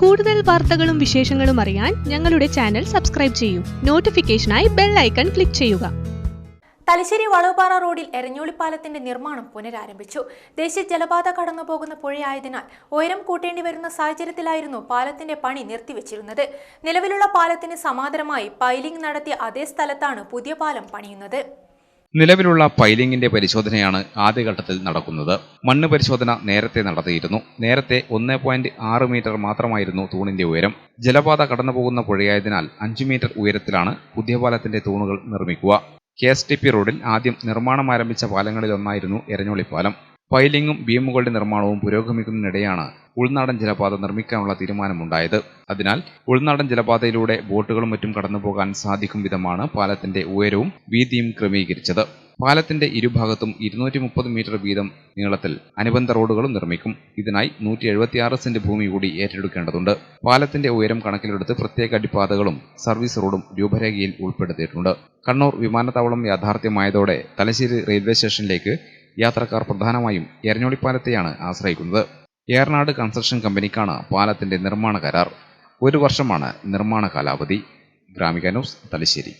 കൂടുതൽ വാർത്തകളും വിശേഷങ്ങളും അറിയാൻ ഞങ്ങളുടെ ചാനൽ സബ്സ്ക്രൈബ് ചെയ്യൂ. നോട്ടിഫിക്കേഷനായി ബെൽ ഐക്കൺ ക്ലിക്ക് ചെയ്യുക. തലശ്ശേരി വളവുപാറ റോഡിൽ എരഞ്ഞോളിപ്പാലത്തിന്റെ നിർമ്മാണം പുനരാരംഭിച്ചു. ദേശീയ ജലപാത കടന്നുപോകുന്ന പുഴയായതിനാൽ ഉയരം കൂട്ടേണ്ടി വരുന്ന സാഹചര്യത്തിലായിരുന്നു പാലത്തിന്റെ പണി നിർത്തിവെച്ചിരുന്നത്. നിലവിലുള്ള പാലത്തിന് സമാന്തരമായി പൈലിംഗ് നടത്തിയ അതേ സ്ഥലത്താണ് പുതിയ പാലം പണിയുന്നത്. നിലവിലുള്ള പൈലിംഗിന്റെ പരിശോധനയാണ് ആദ്യഘട്ടത്തിൽ നടക്കുന്നത്. മണ്ണ് പരിശോധന നേരത്തെ നടത്തിയിരുന്നു. നേരത്തെ ഒന്ന് പോയിന്റ് ആറ് മീറ്റർ മാത്രമായിരുന്നു തൂണിന്റെ ഉയരം. ജലപാത കടന്നുപോകുന്ന പുഴയായതിനാൽ അഞ്ചു മീറ്റർ ഉയരത്തിലാണ് പുതിയ പാലത്തിന്റെ തൂണുകൾ നിർമ്മിക്കുക. കെ എസ് ടി പി റോഡിൽ ആദ്യം നിർമ്മാണം ആരംഭിച്ച പാലങ്ങളിലൊന്നായിരുന്നു എരഞ്ഞോളിപ്പാലം. പൈലിംഗും ബീമുകളുടെ നിർമ്മാണവും പുരോഗമിക്കുന്നതിനിടെയാണ് ഉൾനാടൻ ജലപാത നിർമ്മിക്കാനുള്ള തീരുമാനമുണ്ടായത്. അതിനാൽ ഉൾനാടൻ ജലപാതയിലൂടെ ബോട്ടുകളും മറ്റും കടന്നുപോകാൻ സാധിക്കും വിധമാണ് പാലത്തിന്റെ ഉയരവും വീതിയും ക്രമീകരിച്ചത്. പാലത്തിന്റെ ഇരുഭാഗത്തും ഇരുന്നൂറ്റി മുപ്പത് മീറ്റർ വീതം നീളത്തിൽ അനുബന്ധ റോഡുകളും നിർമ്മിക്കും. ഇതിനായി നൂറ്റി എഴുപത്തിയാറ് സെന്റ് ഭൂമി കൂടി ഏറ്റെടുക്കേണ്ടതുണ്ട്. പാലത്തിന്റെ ഉയരം കണക്കിലെടുത്ത് പ്രത്യേക അടിപ്പാതകളും സർവീസ് റോഡും രൂപരേഖയിൽ ഉൾപ്പെടുത്തിയിട്ടുണ്ട്. കണ്ണൂർ വിമാനത്താവളം യാഥാർത്ഥ്യമായതോടെ തലശ്ശേരി റെയിൽവേ സ്റ്റേഷനിലേക്ക് യാത്രക്കാർ പ്രധാനമായും എരഞ്ഞോളിപ്പാലത്തെയാണ് ആശ്രയിക്കുന്നത്. ഏറനാട് കൺസ്ട്രക്ഷൻ കമ്പനിക്കാണ് പാലത്തിന്റെ നിർമ്മാണ കരാർ. ഒരു വർഷമാണ് നിർമ്മാണ കാലാവധി. ഗ്രാമിക ന്യൂസ് തലശ്ശേരി.